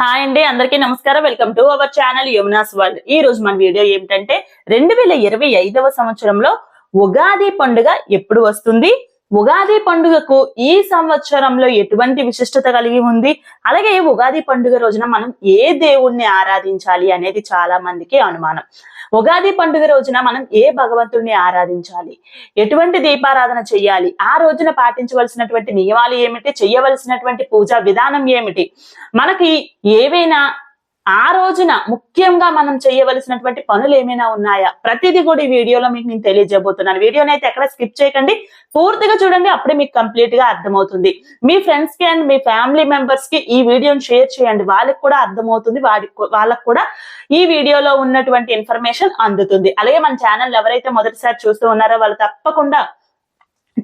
Hi అండి అందరికీ నమస్కారం. Welcome to our channel Yamuna's world. ఈ రోజు మన వీడియో ఏమిటంటే రెండు వేల ఇరవై ఐదవ సంవత్సరంలో ఉగాది పండుగ ఎప్పుడు వస్తుంది? ఉగాది పండుగకు ఈ సంవత్సరంలో ఎటువంటి విశిష్టత కలిగి ఉంది? అలాగే ఉగాది పండుగ రోజున మనం ఏ దేవుణ్ణి ఆరాధించాలి అనేది చాలా మందికి అనుమానం. ఉగాది పండుగ రోజున మనం ఏ భగవంతుడిని ఆరాధించాలి? ఎటువంటి దీపారాధన చేయాలి ఆ రోజున పాటించవలసినటువంటి నియమాలు ఏమిటి? చేయవలసినటువంటి పూజా విధానం ఏమిటి? మనకి ఏవైనా ఆ రోజున ముఖ్యంగా మనం చేయవలసినటువంటి పనులు ఏమైనా ఉన్నాయా? ప్రతిదీ కూడా ఈ వీడియోలో మీకు నేను తెలియజేయబోతున్నాను. వీడియోని అయితే ఎక్కడ స్కిప్ చేయకండి. పూర్తిగా చూడండి అప్పుడే మీకు కంప్లీట్గా అర్థమవుతుంది. మీ ఫ్రెండ్స్కి అండ్ మీ ఫ్యామిలీ మెంబర్స్కి ఈ వీడియోని షేర్ చేయండి. వాళ్ళకి కూడా అర్థమవుతుంది. వాడి వాళ్ళకి కూడా ఈ వీడియోలో ఉన్నటువంటి ఇన్ఫర్మేషన్ అందుతుంది. అలాగే మన ఛానల్ ఎవరైతే మొదటిసారి చూస్తూ ఉన్నారో వాళ్ళు తప్పకుండా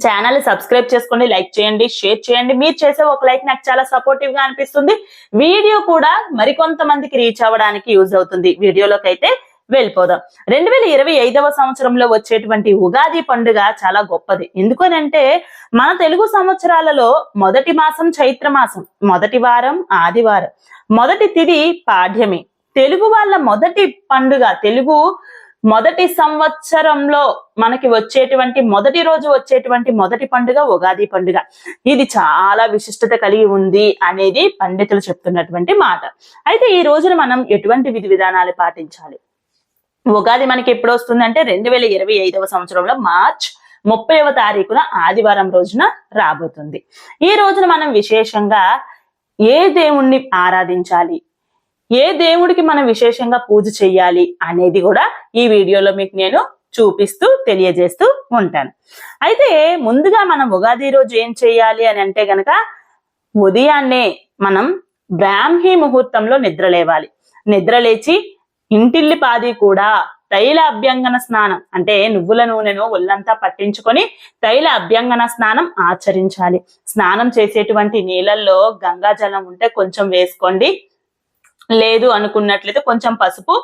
ఛానల్ సబ్స్క్రైబ్ చేసుకోండి లైక్ చేయండి షేర్ చేయండి. మీరు చేసే ఒక లైక్ నాకు చాలా సపోర్టివ్గా అనిపిస్తుంది. వీడియో కూడా మరికొంతమందికి రీచ్ అవ్వడానికి యూజ్ అవుతుంది. వీడియోలోకి అయితే వెళ్ళిపోదాం. రెండు వేల ఇరవై ఐదవ సంవత్సరంలో వచ్చేటువంటి ఉగాది పండుగ చాలా గొప్పది. ఎందుకనంటే మన తెలుగు సంవత్సరాలలో మొదటి మాసం చైత్ర మాసం మొదటి వారం ఆదివారం మొదటి తిది పాఠ్యమి తెలుగు వాళ్ళ మొదటి పండుగ తెలుగు మొదటి సంవత్సరంలో మనకి వచ్చేటువంటి మొదటి రోజు వచ్చేటువంటి మొదటి పండుగ ఉగాది పండుగ. ఇది చాలా విశిష్టత కలిగి ఉంది అనేది పండితులు చెప్తున్నటువంటి మాట. అయితే ఈ రోజున మనం ఎటువంటి విధి విధానాలు పాటించాలి? ఉగాది మనకి ఎప్పుడు వస్తుందంటే రెండు వేల ఇరవై ఐదవ సంవత్సరంలో మార్చ్ ముప్పైవ తారీఖున ఆదివారం రోజున రాబోతుంది. ఈ రోజున మనం విశేషంగా ఏ దేవుణ్ణి ఆరాధించాలి? ఏ దేవుడికి మనం విశేషంగా పూజ చేయాలి అనేది కూడా ఈ వీడియోలో మీకు నేను చూపిస్తూ తెలియజేస్తూ ఉంటాను. అయితే ముందుగా మనం ఉగాది రోజు ఏం చేయాలి అని అంటే గనక ఉదయాన్నే మనం బ్రాహ్మీ ముహూర్తంలో నిద్ర లేవాలి. నిద్ర లేచి ఇంటిల్లి పాది కూడా తైల అభ్యంగన స్నానం అంటే నువ్వుల నూనెను ఒళ్ళంతా పట్టించుకొని తైల అభ్యంగన స్నానం ఆచరించాలి. స్నానం చేసేటువంటి నీళ్ళల్లో గంగా జలం ఉంటే కొంచెం వేసుకోండి. లేదు అనుకున్నట్లయితే కొంచెం పసుపు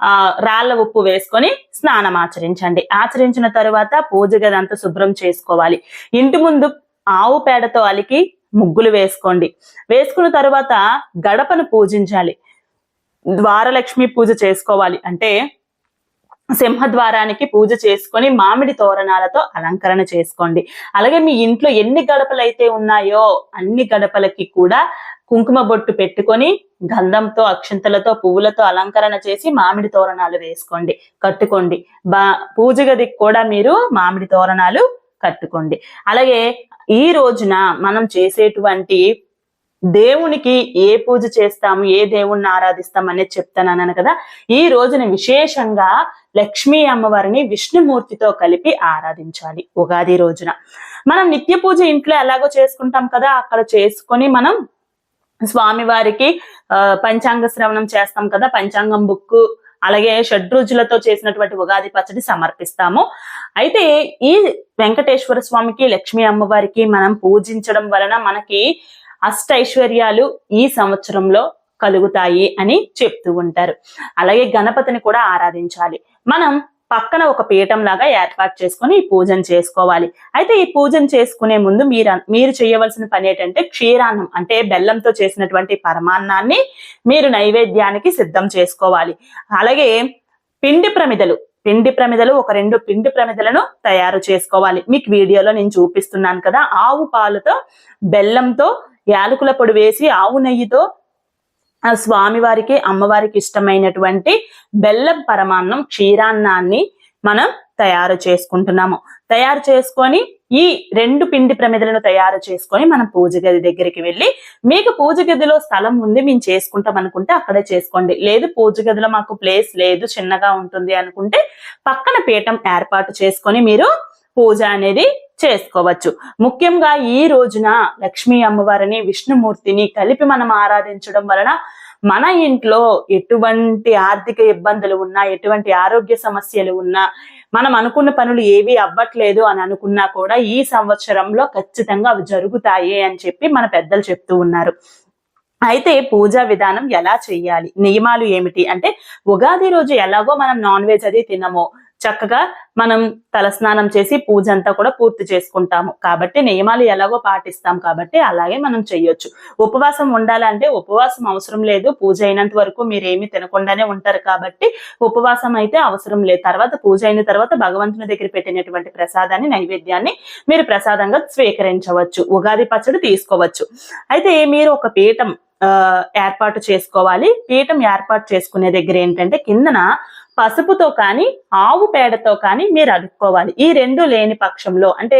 ఆ రాళ్ళ ఉప్పు వేసుకొని స్నానం ఆచరించండి. ఆచరించిన తరువాత పూజ గది అంతా శుభ్రం చేసుకోవాలి. ఇంటి ముందు ఆవు పేడతో అలికి ముగ్గులు వేసుకోండి. వేసుకున్న తరువాత గడపను పూజించాలి. ద్వారలక్ష్మి పూజ చేసుకోవాలి. అంటే సింహద్వారానికి పూజ చేసుకొని మామిడి తోరణాలతో అలంకరణ చేసుకోండి. అలాగే మీ ఇంట్లో ఎన్ని గడపలైతే ఉన్నాయో అన్ని గడపలకి కూడా కుంకుమ బొట్టు పెట్టుకొని గంధంతో అక్షంతలతో పువ్వులతో అలంకరణ చేసి మామిడి తోరణాలు వేసుకోండి. కట్టుకోండి. బా పూజ గదికి కూడా మీరు మామిడి తోరణాలు కట్టుకోండి. అలాగే ఈ రోజున మనం చేసేటువంటి దేవునికి ఏ పూజ చేస్తాము ఏ దేవుణ్ణి ఆరాధిస్తాం అనేది చెప్తానన్నాను కదా. ఈ రోజున విశేషంగా లక్ష్మీ అమ్మవారిని విష్ణుమూర్తితో కలిపి ఆరాధించాలి ఉగాది రోజున. మనం నిత్య పూజ ఇంట్లో ఎలాగో చేసుకుంటాం కదా అక్కడ చేసుకొని మనం స్వామివారికి ఆ పంచాంగ శ్రవణం చేస్తాం కదా పంచాంగం బుక్ అలాగే షడ్రుచులతో చేసినటువంటి ఉగాది పచ్చడి సమర్పిస్తాము. అయితే ఈ వెంకటేశ్వర స్వామికి లక్ష్మీ అమ్మవారికి మనం పూజించడం వలన మనకి అష్టైశ్వర్యాలు ఈ సంవత్సరంలో కలుగుతాయి అని చెప్తూ ఉంటారు. అలాగే గణపతిని కూడా ఆరాధించాలి. మనం పక్కన ఒక పీఠం లాగా ఏర్పాటు చేసుకుని ఈ పూజను చేసుకోవాలి. అయితే ఈ పూజను చేసుకునే ముందు మీరు మీరు చేయవలసిన పని ఏంటంటే క్షీరాన్నం అంటే బెల్లంతో చేసినటువంటి పరమాన్నాన్ని మీరు నైవేద్యానికి సిద్ధం చేసుకోవాలి. అలాగే పిండి ప్రమిదలు పిండి ప్రమిదలు ఒక రెండు పిండి ప్రమిదలను తయారు చేసుకోవాలి. మీకు వీడియోలో నేను చూపిస్తున్నాను కదా ఆవు పాలతో బెల్లంతో యాలకుల పొడి వేసి ఆవు నెయ్యితో ఆ స్వామివారికి అమ్మవారికి ఇష్టమైనటువంటి బెల్లం పరమాన్నం క్షీరాన్నాన్ని మనం తయారు చేసుకుంటున్నాము. తయారు చేసుకొని ఈ రెండు పిండి ప్రమిదలను తయారు చేసుకొని మనం పూజ గది దగ్గరికి వెళ్ళి మీకు పూజ గదిలో స్థలం ఉంది మేము చేసుకుంటాం అనుకుంటే అక్కడే చేసుకోండి. లేదు పూజ గదిలో మాకు ప్లేస్ లేదు చిన్నగా ఉంటుంది అనుకుంటే పక్కన పీఠం ఏర్పాటు చేసుకొని మీరు పూజ అనేది చేసుకోవచ్చు. ముఖ్యంగా ఈ రోజున లక్ష్మీ అమ్మవారిని విష్ణుమూర్తిని కలిపి మనం ఆరాధించడం వలన మన ఇంట్లో ఎటువంటి ఆర్థిక ఇబ్బందులు ఉన్నా ఎటువంటి ఆరోగ్య సమస్యలు ఉన్నా మనం అనుకున్న పనులు ఏవి అవ్వట్లేదు అని అనుకున్నా కూడా ఈ సంవత్సరంలో ఖచ్చితంగా అవి జరుగుతాయి అని చెప్పి మన పెద్దలు చెప్తూ ఉన్నారు. అయితే పూజా విధానం ఎలా చేయాలి? నియమాలు ఏమిటి? అంటే ఉగాది రోజు ఎలాగో మనం నాన్ వెజ్ అది తినము. చక్కగా మనం తలస్నానం చేసి పూజ అంతా కూడా పూర్తి చేసుకుంటాము. కాబట్టి నియమాలు ఎలాగో పాటిస్తాం కాబట్టి అలాగే మనం చెయ్యొచ్చు. ఉపవాసం ఉండాలంటే ఉపవాసం అవసరం లేదు. పూజ అయినంత వరకు మీరు ఏమి తినకుండానే ఉంటారు కాబట్టి ఉపవాసం అయితే అవసరం లేదు. తర్వాత పూజ అయిన తర్వాత భగవంతుని దగ్గర పెట్టినటువంటి ప్రసాదాన్ని నైవేద్యాన్ని మీరు ప్రసాదంగా స్వీకరించవచ్చు. ఉగాది పచ్చడి తీసుకోవచ్చు. అయితే మీరు ఒక పీఠం ఏర్పాటు చేసుకోవాలి. పీఠం ఏర్పాటు చేసుకునే దగ్గర ఏంటంటే కిందన పసుపుతో కానీ ఆవు పేడతో కానీ మీరు అడుక్కోవాలి ఈ రెండు లేని పక్షంలో. అంటే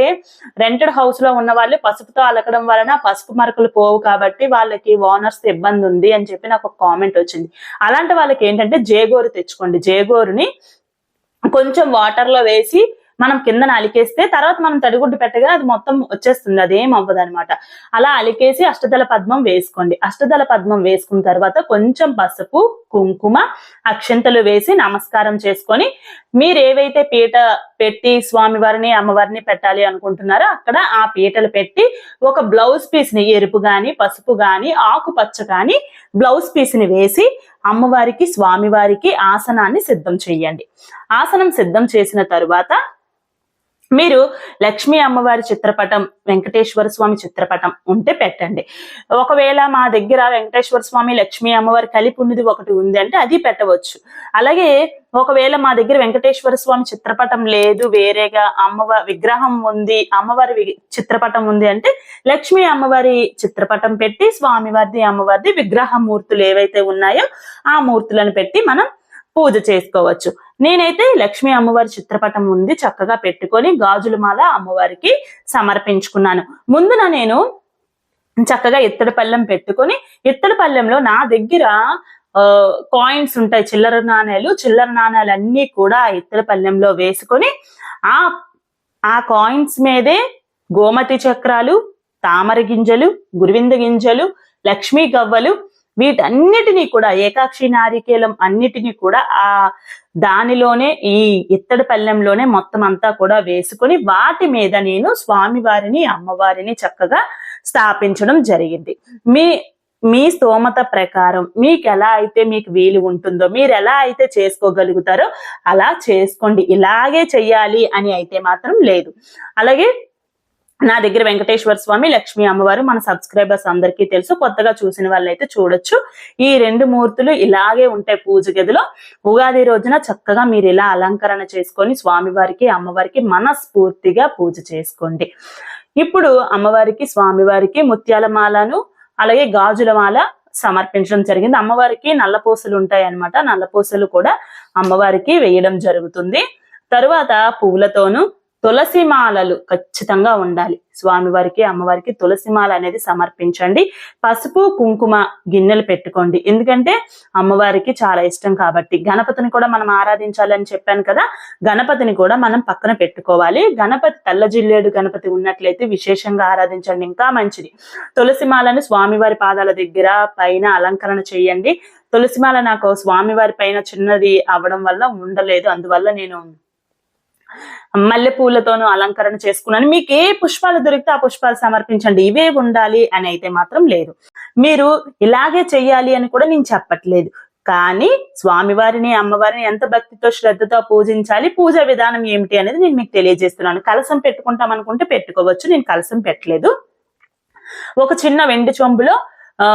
రెంటెడ్ హౌస్లో ఉన్న వాళ్ళు పసుపుతో అలకడం వలన పసుపు మరకలు పోవు కాబట్టి వాళ్ళకి ఓనర్స్ ఇబ్బంది ఉంది అని చెప్పి నాకు ఒక కామెంట్ వచ్చింది. అలాంటి వాళ్ళకి ఏంటంటే జేగోరు తెచ్చుకోండి. జేగోరుని కొంచెం వాటర్లో వేసి మనం కిందన అలికేస్తే తర్వాత మనం తడిగుడ్డు పెట్టగానే అది మొత్తం వచ్చేస్తుంది అదేం అవ్వదు అనమాట అలా అలికేసి అష్టదళ పద్మం వేసుకోండి. అష్టదళ పద్మం వేసుకున్న తర్వాత కొంచెం పసుపు కుంకుమ అక్షంతలు వేసి నమస్కారం చేసుకొని మీరు ఏవైతే పీట పెట్టి స్వామివారిని అమ్మవారిని పెట్టాలి అనుకుంటున్నారో? అక్కడ ఆ పీటలు పెట్టి ఒక బ్లౌజ్ పీస్ని ఎరుపు గాని పసుపు గాని ఆకుపచ్చ గాని బ్లౌజ్ పీస్ని వేసి అమ్మవారికి స్వామివారికి ఆసనాన్ని సిద్ధం చేయండి. ఆసనం సిద్ధం చేసిన తరువాత మీరు లక్ష్మీ అమ్మవారి చిత్రపటం వెంకటేశ్వర స్వామి చిత్రపటం ఉంటే పెట్టండి. ఒకవేళ మా దగ్గర వెంకటేశ్వర స్వామి లక్ష్మీ అమ్మవారి కలిపి ఉన్నది ఒకటి ఉంది అంటే అది పెట్టవచ్చు. అలాగే ఒకవేళ మా దగ్గర వెంకటేశ్వర స్వామి చిత్రపటం లేదు వేరేగా అమ్మవారి విగ్రహం ఉంది అమ్మవారి చిత్రపటం ఉంది అంటే లక్ష్మీ అమ్మవారి చిత్రపటం పెట్టి స్వామివారిది అమ్మవారిది విగ్రహ మూర్తులు ఏవైతే ఉన్నాయో ఆ మూర్తులను పెట్టి మనం పూజ చేసుకోవచ్చు. నేనైతే లక్ష్మీ అమ్మవారి చిత్రపటం ఉంది చక్కగా పెట్టుకొని గాజుల మాల అమ్మవారికి సమర్పించుకున్నాను. ముందున నేను చక్కగా ఇత్తడి పళ్ళెం పెట్టుకొని ఇత్తడి పళ్ళెంలో నా దగ్గర కాయిన్స్ ఉంటాయి చిల్లర నాణేలు చిల్లర నాణేలు కూడా ఇత్తడి పళ్ళెంలో వేసుకొని ఆ ఆ కాయిన్స్ మీదే గోమతి చక్రాలు తామర గింజలు గురువింద గింజలు లక్ష్మీ గవ్వలు వీటన్నిటినీ కూడా ఏకాక్షి నారికేలం అన్నిటినీ కూడా ఆ దానిలోనే ఈ ఇత్తడి పళ్ళెంలోనే మొత్తం అంతా కూడా వేసుకొని వాటి మీద నేను స్వామివారిని అమ్మవారిని చక్కగా స్థాపించడం జరిగింది. మీ మీ స్తోమత ప్రకారం మీకు ఎలా అయితే మీకు వీలు ఉంటుందో మీరు ఎలా అయితే చేసుకోగలుగుతారో అలా చేసుకోండి. ఇలాగే చెయ్యాలి అని అయితే మాత్రం లేదు. అలాగే నా దగ్గర వెంకటేశ్వర స్వామి లక్ష్మీ అమ్మవారు మన సబ్స్క్రైబర్స్ అందరికీ తెలుసు. కొత్తగా చూసిన వాళ్ళైతే చూడొచ్చు. ఈ రెండు మూర్తులు ఇలాగే ఉంటాయి పూజ గదిలో. ఉగాది రోజున చక్కగా మీరు ఇలా అలంకరణ చేసుకొని స్వామివారికి అమ్మవారికి మనస్ఫూర్తిగా పూజ చేసుకోండి. ఇప్పుడు అమ్మవారికి స్వామివారికి ముత్యాల మాలను అలాగే గాజుల మాల సమర్పించడం జరిగింది. అమ్మవారికి నల్లపూసలు ఉంటాయి అన్నమాట నల్లపూసలు కూడా అమ్మవారికి వేయడం జరుగుతుంది. తరువాత పువ్వులతోనూ తులసి మాలలు ఖచ్చితంగా ఉండాలి. స్వామివారికి అమ్మవారికి తులసి మాల అనేది సమర్పించండి. పసుపు కుంకుమ గిన్నెలు పెట్టుకోండి. ఎందుకంటే అమ్మవారికి చాలా ఇష్టం కాబట్టి. గణపతిని కూడా మనం ఆరాధించాలని చెప్పాను కదా గణపతిని కూడా మనం పక్కన పెట్టుకోవాలి. గణపతి తెల్ల జిల్లేడు గణపతి ఉన్నట్లయితే విశేషంగా ఆరాధించండి. ఇంకా మంచిది. తులసి మాలను స్వామివారి పాదాల దగ్గర పైన అలంకరణ చేయండి. తులసిమాల నాకు స్వామివారి పైన చిన్నది అవ్వడం వల్ల ఉండలేదు. అందువల్ల నేను మల్లె పూలతోనూ అలంకరణ చేసుకున్నాను. మీకు ఏ పుష్పాలు దొరికితే ఆ పుష్పాలు సమర్పించండి. ఇవే ఉండాలి అని అయితే మాత్రం లేదు. మీరు ఇలాగే చెయ్యాలి అని కూడా నేను చెప్పట్లేదు. కానీ స్వామివారిని అమ్మవారిని ఎంత భక్తితో శ్రద్ధతో పూజించాలి పూజ విధానం ఏమిటి అనేది నేను మీకు తెలియజేస్తున్నాను. కలసం పెట్టుకుంటాం అనుకుంటే పెట్టుకోవచ్చు. నేను కలసం పెట్టలేదు. ఒక చిన్న వెండి చెంబులో ఆ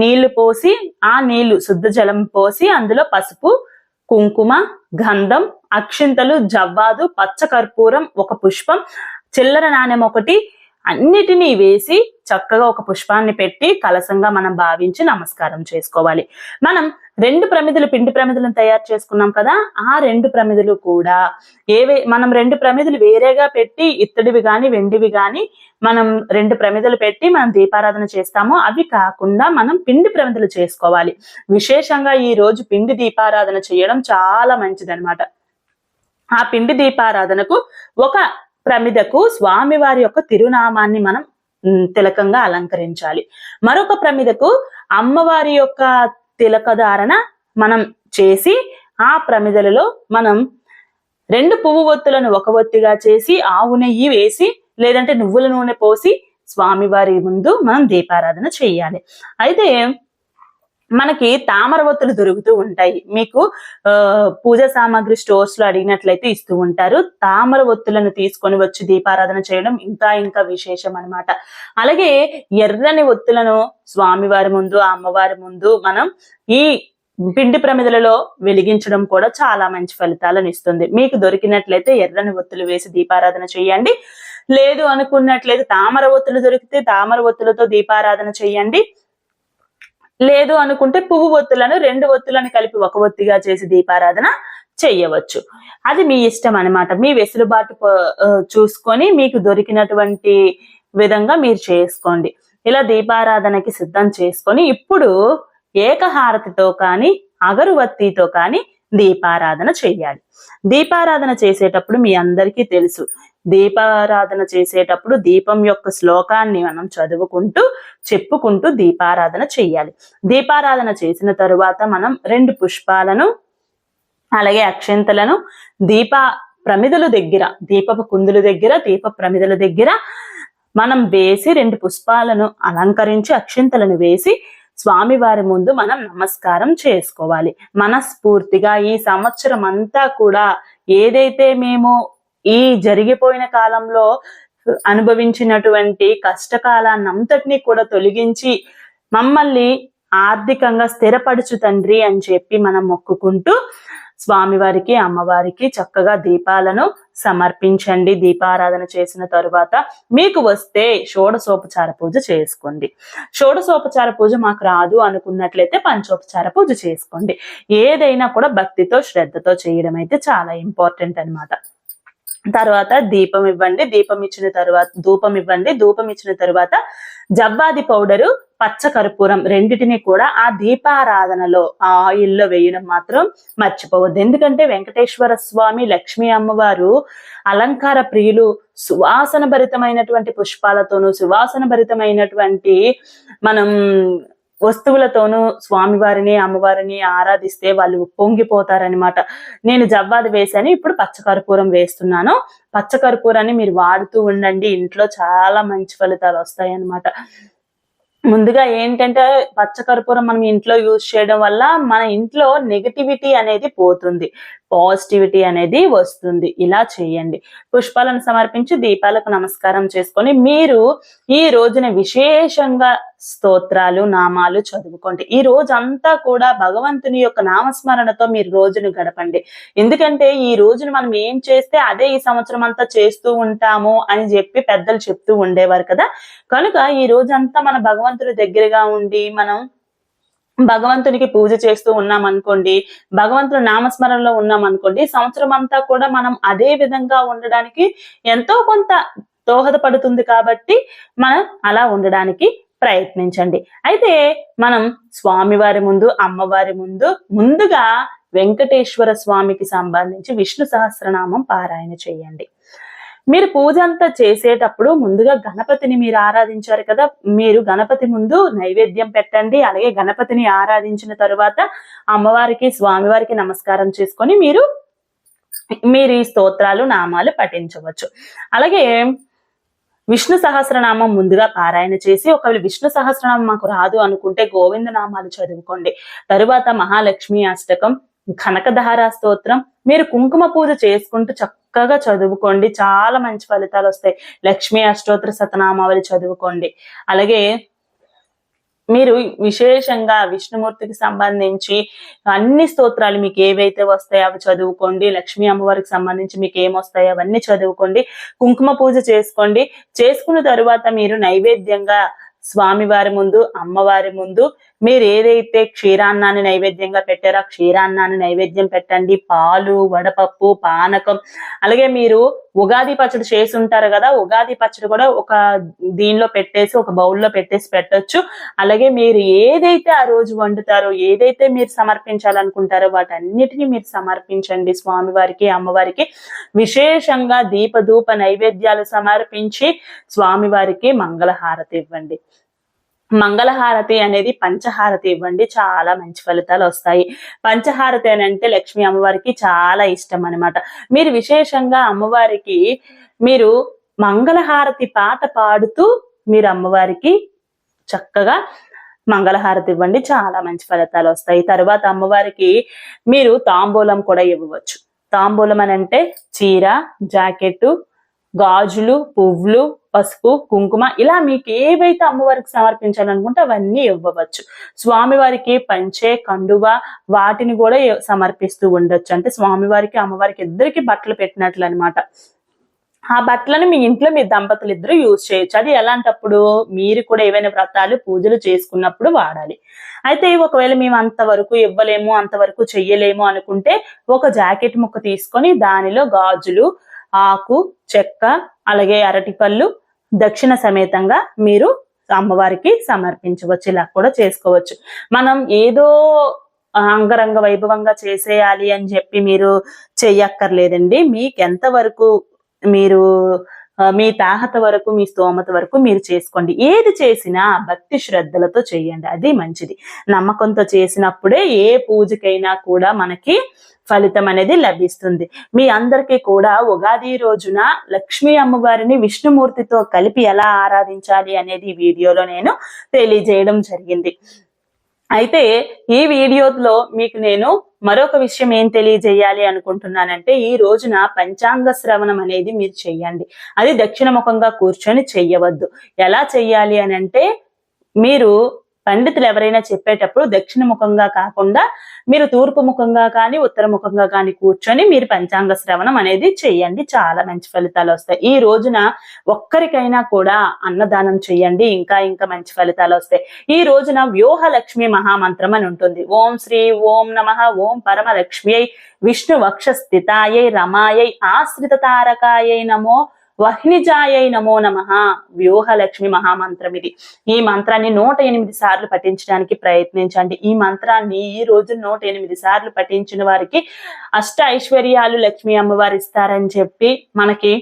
నీళ్ళు పోసి ఆ నీళ్ళు శుద్ధ జలం పోసి అందులో పసుపు కుంకుమ గంధం అక్షింతలు జవ్వాదు పచ్చ కర్పూరం ఒక పుష్పం చిల్లర నాణెం ఒకటి అన్నిటినీ వేసి చక్కగా ఒక పుష్పాన్ని పెట్టి కలసంగా మనం భావించి నమస్కారం చేసుకోవాలి. మనం రెండు ప్రమిదలు పిండి ప్రమిదలను తయారు చేసుకున్నాం కదా ఆ రెండు ప్రమిదలు కూడా ఏవే మనం రెండు ప్రమిదలు వేరేగా పెట్టి ఇత్తడివి గాని వెండివి గాని మనం రెండు ప్రమిదలు పెట్టి మనం దీపారాధన చేస్తామో అవి కాకుండా మనం పిండి ప్రమిదలు చేసుకోవాలి. విశేషంగా ఈ రోజు పిండి దీపారాధన చేయడం చాలా మంచిదనమాట ఆ పిండి దీపారాధనకు ఒక ప్రమిదకు స్వామివారి యొక్క తిరునామాన్ని మనం తిలకంగా అలంకరించాలి. మరొక ప్రమిదకు అమ్మవారి యొక్క తిలకధారణ మనం చేసి ఆ ప్రమిదలలో మనం రెండు పువ్వు ఒత్తులను ఒక ఒత్తిగా చేసి ఆవు నెయ్యి వేసి లేదంటే నువ్వుల నూనె పోసి స్వామివారి ముందు మనం దీపారాధన చేయాలి. అయితే మనకి తామర ఒత్తులు దొరుకుతూ ఉంటాయి. మీకు ఆ, సామాగ్రి స్టోర్స్లో అడిగినట్లయితే ఇస్తూ ఉంటారు. తామర ఒత్తులను తీసుకొని వచ్చి దీపారాధన చేయడం ఇంకా ఇంకా విశేషం అన్నమాట. అలాగే ఎర్రని ఒత్తులను స్వామివారి ముందు అమ్మవారి ముందు మనం ఈ పిండి ప్రమిదలలో వెలిగించడం కూడా చాలా మంచి ఫలితాలను ఇస్తుంది. మీకు దొరికినట్లయితే ఎర్రని ఒత్తులు వేసి దీపారాధన చేయండి. లేదు అనుకున్నట్లయితే తామర ఒత్తులు దొరికితే తామర ఒత్తులతో దీపారాధన చేయండి. లేదు అనుకుంటే పువ్వు ఒత్తులను రెండు ఒత్తులను కలిపి ఒక ఒత్తిగా చేసి దీపారాధన చెయ్యవచ్చు. అది మీ ఇష్టం అన్నమాట. మీ వెసులుబాటు చూసుకొని మీకు దొరికినటువంటి విధంగా మీరు చేసుకోండి. ఇలా దీపారాధనకి సిద్ధం చేసుకొని ఇప్పుడు ఏకహారతితో కానీ అగరువత్తితో కానీ దీపారాధన చేయాలి దీపారాధన చేసేటప్పుడు మీ అందరికీ తెలుసు దీపారాధన చేసేటప్పుడు దీపం యొక్క శ్లోకాన్ని మనం చదువుకుంటూ చెప్పుకుంటూ దీపారాధన చెయ్యాలి. దీపారాధన చేసిన తరువాత మనం రెండు పుష్పాలను అలాగే అక్షంతలను దీప ప్రమిదల దగ్గర దీపపు కుందుల దగ్గర దీప ప్రమిదల దగ్గర మనం వేసి రెండు పుష్పాలను అలంకరించి అక్షింతలను వేసి స్వామివారి ముందు మనం నమస్కారం చేసుకోవాలి. మనస్ఫూర్తిగా ఈ సంవత్సరం అంతా కూడా ఏదైతే మేము ఈ జరిగిపోయిన కాలంలో అనుభవించినటువంటి కష్టకాలాన్నంతటినీ కూడా తొలగించి మమ్మల్ని ఆర్థికంగా స్థిరపడుచు తండ్రి అని చెప్పి మనం మొక్కుకుంటూ స్వామివారికి అమ్మవారికి చక్కగా దీపాలను సమర్పించండి. దీపారాధన చేసిన తరువాత మీకు వస్తే షోడసోపచార పూజ చేసుకోండి. షోడసోపచార పూజ మాకు రాదు అనుకున్నట్లయితే పంచోపచార పూజ చేసుకోండి. ఏదైనా కూడా భక్తితో శ్రద్ధతో చేయడం అయితే చాలా ఇంపార్టెంట్ అన్నమాట. తర్వాత దీపం ఇవ్వండి. దీపం ఇచ్చిన తర్వాత ధూపం ఇవ్వండి. ధూపం ఇచ్చిన తర్వాత జవ్వాది పౌడరు పచ్చ కర్పూరం రెండిటిని కూడా ఆ దీపారాధనలో ఆ ఆయిల్లో వేయడం మాత్రం మర్చిపోవద్దు. ఎందుకంటే వెంకటేశ్వర స్వామి లక్ష్మీ అమ్మవారు అలంకార ప్రియులు సువాసన భరితమైనటువంటి పుష్పాలతోనూ సువాసన భరితమైనటువంటి మనం వస్తువులతోనూ స్వామివారిని అమ్మవారిని ఆరాధిస్తే వాళ్ళు పొంగిపోతారనమాట నేను జవ్వాది వేసాను ఇప్పుడు పచ్చకర్పూరం వేస్తున్నాను. పచ్చకర్పూరాన్ని మీరు వాడుతూ ఉండండి ఇంట్లో చాలా మంచి ఫలితాలు వస్తాయి అన్నమాట ముందుగా ఏంటంటే పచ్చకర్పూరం మనం ఇంట్లో యూజ్ చేయడం వల్ల మన ఇంట్లో నెగటివిటీ అనేది పోతుంది. పాజిటివిటీ అనేది వస్తుంది. ఇలా చేయండి. పుష్పాలను సమర్పించి దీపాలకు నమస్కారం చేసుకొని మీరు ఈ రోజున విశేషంగా స్తోత్రాలు నామాలు చదువుకోండి. ఈ రోజు అంతా కూడా భగవంతుని యొక్క నామస్మరణతో మీరు రోజును గడపండి. ఎందుకంటే ఈ రోజును మనం ఏం చేస్తే అదే ఈ సంవత్సరం అంతా చేస్తూ ఉంటాము అని చెప్పి పెద్దలు చెప్తూ ఉండేవారు కదా. కనుక ఈ రోజంతా మన భగవంతుడి దగ్గరగా ఉండి మనం భగవంతునికి పూజ చేస్తూ ఉన్నాం అనుకోండి భగవంతుని నామస్మరణలో ఉన్నాం అనుకోండి సంవత్సరం అంతా కూడా మనం అదే విధంగా ఉండడానికి ఎంతో కొంత దోహదపడుతుంది కాబట్టి మనం అలా ఉండడానికి ప్రయత్నించండి. అయితే మనం స్వామివారి ముందు అమ్మవారి ముందు ముందుగా వెంకటేశ్వర స్వామికి సంబంధించి విష్ణు సహస్రనామం పారాయణ చేయండి. మీరు పూజ అంతా చేసేటప్పుడు ముందుగా గణపతిని మీరు ఆరాధించారు కదా మీరు గణపతి ముందు నైవేద్యం పెట్టండి అలాగే గణపతిని ఆరాధించిన తరువాత అమ్మవారికి స్వామివారికి నమస్కారం చేసుకొని మీరు మీరు ఈ స్తోత్రాలు నామాలు పఠించవచ్చు. అలాగే విష్ణు సహస్రనామం ముందుగా పారాయణ చేసి ఒకవేళ విష్ణు సహస్రనామం మాకు రాదు అనుకుంటే గోవింద నామాలు చదువుకోండి. తరువాత మహాలక్ష్మి అష్టకం కనకధారా స్తోత్రం మీరు కుంకుమ పూజ చేసుకుంటూ చక్కగా చదువుకోండి. చాలా మంచి ఫలితాలు వస్తాయి. లక్ష్మీ అష్టోత్తర సతనామావళి చదువుకోండి. అలాగే మీరు విశేషంగా విష్ణుమూర్తికి సంబంధించి అన్ని స్తోత్రాలు మీకు ఏవైతే వస్తాయో అవి చదువుకోండి. లక్ష్మీ అమ్మవారికి సంబంధించి మీకు ఏమొస్తాయో అవన్నీ చదువుకోండి. కుంకుమ పూజ చేసుకోండి. చేసుకున్న తరువాత మీరు నైవేద్యంగా స్వామివారి ముందు అమ్మవారి ముందు మీరు ఏదైతే క్షీరాన్నాన్ని నైవేద్యంగా పెట్టారో ఆ క్షీరాన్నాన్ని నైవేద్యం పెట్టండి. పాలు వడపప్పు పానకం. అలాగే మీరు ఉగాది పచ్చడి చేసి ఉంటారు కదా ఉగాది పచ్చడి కూడా ఒక దీనిలో పెట్టేసి ఒక బౌల్లో పెట్టేసి పెట్టొచ్చు. అలాగే మీరు ఏదైతే ఆ రోజు వండుతారో ఏదైతే మీరు సమర్పించాలనుకుంటారో వాటన్నిటిని మీరు సమర్పించండి స్వామివారికి అమ్మవారికి. విశేషంగా దీపధూప నైవేద్యాలు సమర్పించి స్వామివారికి మంగళహారతి ఇవ్వండి. మంగళహారతి అనేది పంచహారతి ఇవ్వండి. చాలా మంచి ఫలితాలు వస్తాయి. పంచహారతి అని అంటే లక్ష్మీ అమ్మవారికి చాలా ఇష్టం అనమాట మీరు విశేషంగా అమ్మవారికి మీరు మంగళహారతి పాట పాడుతూ మీరు అమ్మవారికి చక్కగా మంగళహారతి ఇవ్వండి. చాలా మంచి ఫలితాలు వస్తాయి. తర్వాత అమ్మవారికి మీరు తాంబూలం కూడా ఇవ్వవచ్చు. తాంబూలం అని అంటే చీర జాకెట్ గాజులు పువ్వులు పసుపు కుంకుమ ఇలా మీకు ఏవైతే అమ్మవారికి సమర్పించాలనుకుంటే అవన్నీ ఇవ్వవచ్చు. స్వామివారికి పంచే కండువ వాటిని కూడా సమర్పిస్తూ ఉండొచ్చు. అంటే స్వామివారికి అమ్మవారికి ఇద్దరికి బట్టలు పెట్టినట్లు అన్నమాట. ఆ బట్టలను మీ ఇంట్లో మీ దంపతులు ఇద్దరు యూజ్ చేయొచ్చు. అది ఎలాంటప్పుడు? మీరు కూడా ఏవైనా వ్రతాలు పూజలు చేసుకున్నప్పుడు వాడాలి. అయితే ఒకవేళ మేము అంతవరకు ఇవ్వలేము అంతవరకు చెయ్యలేము అనుకుంటే ఒక జాకెట్ ముక్క తీసుకొని దానిలో గాజులు ఆకు చెక్క అలాగే అరటిపళ్ళు దక్షిణ సమేతంగా మీరు అమ్మవారికి సమర్పించవచ్చు. ఇలా కూడా చేసుకోవచ్చు. మనం ఏదో అంగరంగ వైభవంగా చేసేయాలి అని చెప్పి మీరు చెయ్యక్కర్లేదండి. మీకు ఎంత వరకు మీరు మీ తాహత వరకు మీ స్తోమత వరకు మీరు చేసుకోండి. ఏది చేసినా భక్తి శ్రద్ధలతో చేయండి. అది మంచిది. నమ్మకంతో చేసినప్పుడే ఏ పూజకైనా కూడా మనకి ఫలితం అనేది లభిస్తుంది. మీ అందరికీ కూడా ఉగాది రోజున లక్ష్మీ అమ్మవారిని విష్ణుమూర్తితో కలిపి ఎలా ఆరాధించాలి అనేది వీడియోలో నేను తెలియజేయడం జరిగింది. అయితే ఈ వీడియోలో మీకు నేను మరొక విషయం ఏం తెలియజేయాలి అనుకుంటున్నానంటే ఈ రోజున పంచాంగ శ్రవణం అనేది మీరు చెయ్యండి. అది దక్షిణముఖంగా కూర్చొని చెయ్యవద్దు. ఎలా చెయ్యాలి అని అంటే మీరు పండితులు ఎవరైనా చెప్పేటప్పుడు దక్షిణ ముఖంగా కాకుండా మీరు తూర్పు ముఖంగా కానీ ఉత్తర ముఖంగా కానీ కూర్చొని మీరు పంచాంగ శ్రవణం అనేది చేయండి. చాలా మంచి ఫలితాలు వస్తాయి. ఈ రోజున ఒక్కరికైనా కూడా అన్నదానం చేయండి. ఇంకా ఇంకా మంచి ఫలితాలు వస్తాయి. ఈ రోజున వ్యూహ లక్ష్మి మహామంత్రం అని ఉంటుంది. ఓం శ్రీ ఓం నమ ఓం పరమ అయి విష్ణు వక్ష స్థితాయై రమాయై ఆశ్రిత తారకాయై నమో వహ్నిజాయై నమో నమ. వ్యూహ లక్ష్మి మహామంత్రం ఇది. ఈ మంత్రాన్ని నూట ఎనిమిది సార్లు పఠించడానికి ప్రయత్నించండి. ఈ మంత్రాన్ని ఈ రోజు నూట ఎనిమిది సార్లు పఠించిన వారికి అష్ట ఐశ్వర్యాలు లక్ష్మీ అమ్మవారు ఇస్తారని చెప్పి మనకి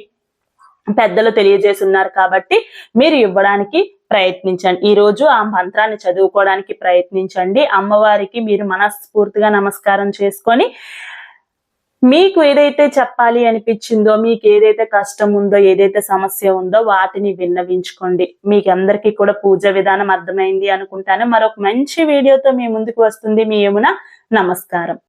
పెద్దలు తెలియజేస్తున్నారు కాబట్టి మీరు ఇవ్వడానికి ప్రయత్నించండి. ఈ రోజు ఆ మంత్రాన్ని చదువుకోవడానికి ప్రయత్నించండి. అమ్మవారికి మీరు మనస్ఫూర్తిగా నమస్కారం చేసుకొని మీకు ఏదైతే చెప్పాలి అనిపించిందో మీకు ఏదైతే కష్టం ఉందో ఏదైతే సమస్య ఉందో వాటిని విన్నవించుకోండి. మీకు అందరికీ కూడా పూజ విధానం అర్థమైంది అనుకుంటాను. మరొక మంచి వీడియోతో మీ ముందుకు వస్తుంది. మీ యమున నమస్కారం.